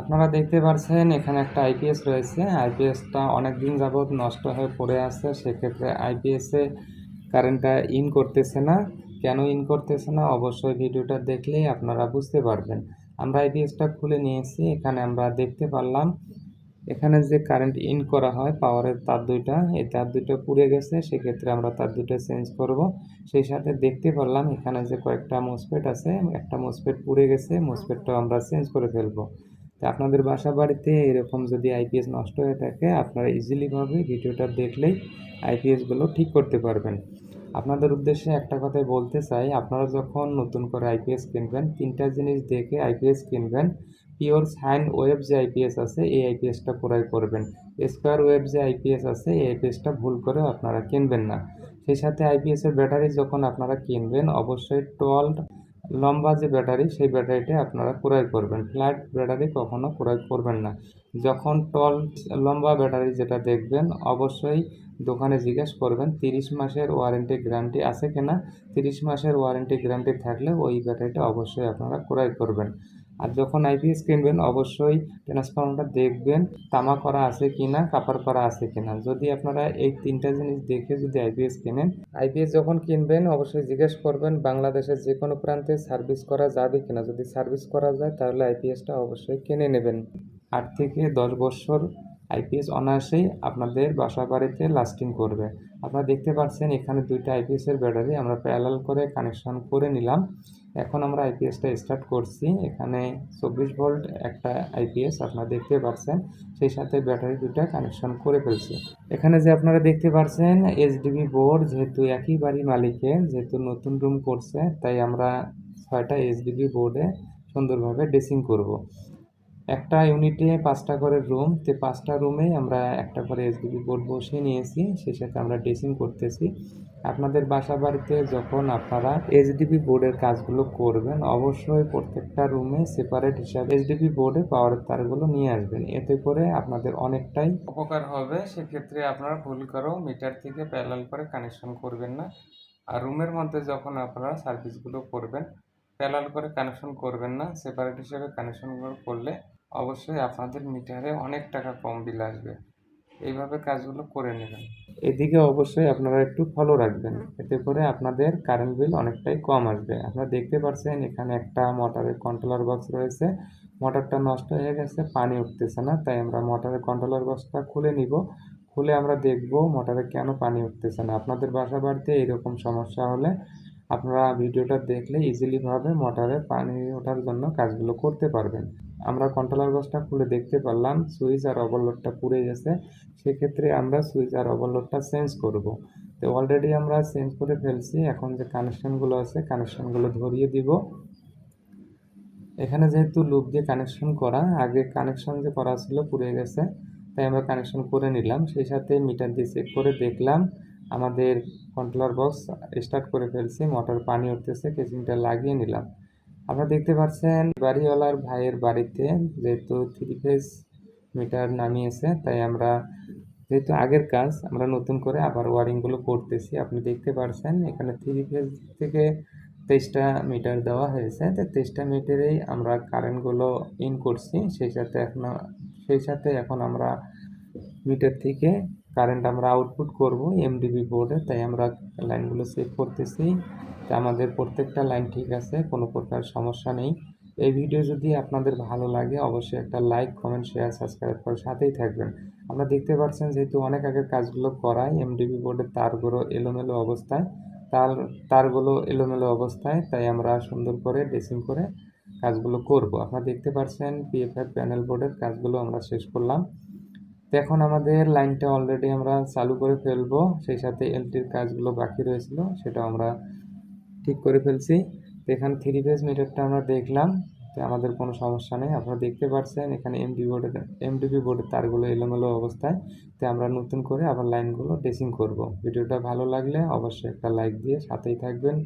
আপনারা দেখতে পাচ্ছেন এখানে একটা আইপিএস রয়েছে। আইপিএসটা অনেক দিন যাবৎ নষ্ট হয়ে পড়ে আছে, সেক্ষেত্রে আইপিএসে কারেন্টটা ইন করতেছে না। কেন ইন করতেছে না? অবশ্যই ভিডিওটা দেখলেই আপনারা বুঝতে পারবেন। আমরা আইপিএসটা খুলে নিয়েছি, এখানে আমরা দেখতে পারলাম, এখানে যে কারেন্ট ইন করা হয় পাওয়ারের তার দুইটা, এই তার দুটো পুড়ে গেছে, সেক্ষেত্রে আমরা তার দুটো চেঞ্জ করব। সেই সাথে দেখতে পারলাম, এখানে যে কয়েকটা মোসপেট আছে, একটা মোসপেট পুড়ে গেছে মোসপেটটাও আমরা চেঞ্জ করে ফেলব। তো আপনাদের বাসা বাড়িতে এরকম যদি আইপিএস নষ্ট হয়ে থাকে, আপনারা ইজিলিভাবে ভিডিওটা দেখলেই আইপিএসগুলো ঠিক করতে পারবেন। আপনাদের উদ্দেশ্যে একটা কথাই বলতে চাই, আপনারা যখন নতুন করে আইপিএস কিনবেন, তিনটা জিনিস দেখে আইপিএস কিনবেন। পিওর সাইন ওয়েব যে আইপিএস আছে, এই আইপিএসটা ক্রয় করবেন। স্কোয়ার ওয়েব যে আইপিএস আছে, এই আইপিএসটা ভুল করে আপনারা কিনবেন না। সেই সাথে আইপিএসের ব্যাটারি যখন আপনারা কিনবেন, অবশ্যই টুয়েলভ লম্বা যে ব্যাটারি, সেই ব্যাটারিটা আপনারা ক্রয় করবেন। ফ্ল্যাট ব্যাটারি কখনো ক্রয় করবেন না। যখন টল, লম্বা ব্যাটারি যেটা দেখবেন, অবশ্যই দোকানে জিজ্ঞেস করবেন, তিরিশ মাসের ওয়ারেন্টি গ্যারান্টি আছে কিনা? তিরিশ মাসের ওয়ারেন্টি গ্যারান্টি থাকলে ওই ব্যাটারিটা অবশ্যই আপনারা ক্রয় করবেন। আর যখন আইপিএস কিনবেন, অবশ্যই ট্রান্সফর্মারটা দেখবেন, তামা করা আছে কি না কাপার করা আছে কি না যদি আপনারা এই তিনটা জিনিস দেখে যদি আইপিএস কেনেন আইপিএস যখন কিনবেন, অবশ্যই জিজ্ঞেস করবেন, বাংলাদেশের যে কোনো প্রান্তে সার্ভিস করা যাবে কিনা। যদি সার্ভিস করা যায়, তাহলে আইপিএসটা অবশ্যই কিনে নেবেন। আট থেকে দশ বছর আইপিএস অনায়াসেই আপনাদের বাসা বাড়িতে লাস্টিং করবে। আপনারা দেখতে পাচ্ছেন এখানে দুইটা আইপিএসের ব্যাটারি, আমরা প্যারালাল করে কানেকশন করে নিলাম। এখন আমরা আইপিএসটা স্টার্ট করছি। এখানে চব্বিশ ভোল্ট একটা আইপিএস আপনারা দেখতে পাচ্ছেন, সেই সাথে ব্যাটারি দুটা কানেকশন করে ফেলছি। এখানে যে আপনারা দেখতে পাচ্ছেন এইচডিবি বোর্ড যেহেতু একই বাড়ি মালিকের, যেহেতু নতুন রুম করছে, তাই আমরা ছয়টা এইচডিবি বোর্ডে সুন্দরভাবে ড্রেসিং করব। একটা ইউনিটে পাঁচটা করে রুম তো পাঁচটা রুমেই আমরা একটা করে এসডিবি বোর্ড বসিয়ে নিয়েছি, সেই সাথে আমরা ড্রেসিং করতেছি। আপনাদের বাসা বাড়িতে যখন আপনারা এইচডিবি বোর্ডের কাজগুলো করবেন, অবশ্যই প্রত্যেকটা রুমে সেপারেট হিসাবে এইচডিবি বোর্ডে পাওয়ার তারগুলো নিয়ে আসবেন। এতে করে আপনাদের অনেকটাই উপকার হবে। সেক্ষেত্রে আপনারা ভুল করেও মিটার থেকে প্যারাল করে কানেকশন করবেন না। আর রুমের মধ্যে যখন আপনারা সার্ভিসগুলো করবেন প্যারাল করে কানেকশন করবেন না সেপারেট হিসাবে কানেকশনগুলো করলে অবশ্যই আপনাদের মিটারে অনেক টাকা কম বিল আসবে। এইভাবে কাজগুলো করে নেবেন। এদিকে অবশ্যই আপনারা একটু ফলো রাখবেন। এতে করে আপনাদের কারেন্ট বিল অনেকটাই কম আসবে। আপনারা দেখতে পাচ্ছেন এখানে একটা মোটরের কন্ট্রোলার বক্স রয়েছে। মোটরটা নষ্ট হয়ে গেছে, পানি উঠতেছে না, তাই আমরা মোটরের কন্ট্রোলার বক্সটা খুলে নিব। খুলে আমরা দেখব মোটরে কেন পানি উঠতেছে না। আপনাদের বাসা বাড়িতে এরকম সমস্যা হলে আপনারা ভিডিওটা দেখলে ইজিলিভাবে মোটরে পানি ওঠার জন্য কাজগুলো করতে পারবেন। আমরা কন্ট্রোলার বক্সটা খুলে দেখতে পারলাম সুইচ আর ওভারলোডটা পুড়ে গেছে। সেক্ষেত্রে আমরা সুইচ আর ওভারলোডটা চেঞ্জ করব। তো অলরেডি আমরা চেঞ্জ করে ফেলছি। এখন যে কানেকশনগুলো আছে কানেকশনগুলো ধরিয়ে দিব। এখানে যেহেতু লুপ দিয়ে কানেকশন করা, আগে কানেকশন যে করা ছিল পুড়ে গেছে, তাই আমরা কানেকশন করে নিলাম। সেই সাথে মিটার দিয়ে চেক করে দেখলাম। আমাদের কন্ট্রোলার বক্স স্টার্ট করে ফেলছি মোটর পানি উঠতেছে কেসিংটা লাগিয়ে নিলাম। আপনারা দেখতে পাচ্ছেন বাড়িওয়ালার ভাইয়ের বাড়িতে যেহেতু থ্রি ফেজ মিটার নামিয়েছে, তাই আমরা যেহেতু আগের কাজ, আমরা নতুন করে আবার ওয়ারিংগুলো করতেছি। আপনি দেখতে পাচ্ছেন এখানে থ্রি ফেজ থেকে তেইশটা মিটার দেওয়া হয়েছে। তো তেইশটা মিটারেই আমরা কারেন্টগুলো ইন করছি, সেই সাথে এখন, সেই সাথে এখন আমরা মিটার থেকে কারেন্ট আমরা আউটপুট করব এমডিবি বোর্ডে তাই আমরা লাইনগুলো চেক করতেছি। তা আমাদের প্রত্যেকটা লাইন ঠিক আছে, কোনো প্রকার সমস্যা নেই। এই ভিডিও যদি আপনাদের ভালো লাগে, অবশ্যই একটা লাইক কমেন্ট শেয়ার সাবস্ক্রাইব করে সাথেই থাকবেন। আমরা দেখতে পাচ্ছেন যেহেতু অনেক আগের কাজগুলো করায় এমডিবি বোর্ডের তারগুলো এলোমেলো অবস্থায়, তার, তারগুলো এলোমেলো অবস্থায়, তাই আমরা সুন্দর করে ড্রেসিং করে কাজগুলো করব। আপনারা দেখতে পাচ্ছেন পিএফএফ প্যানেল বোর্ডের কাজগুলো আমরা শেষ করলাম। তো এখন আমাদের লাইনটা অলরেডি আমরা চালু করে ফেলব। সেই সাথে এলটির কাজগুলো বাকি রয়েছিল সেটা আমরা ঠিক করে ফেলছি। তো এখানে থ্রি ফেজ মিটারটা আমরা দেখলাম। তো আমাদের কোনো সমস্যা নেই, আপনারা দেখতে পাচ্ছেন এখানে এমডি বোর্ডের এমডিপি বোর্ডের তারগুলো এলোমেলো অবস্থায়। তো আমরা নতুন করে আবার লাইনগুলো ড্রেসিং করব। ভিডিওটা ভালো লাগলে অবশ্যই একটা লাইক দিয়ে সাথেই থাকবেন।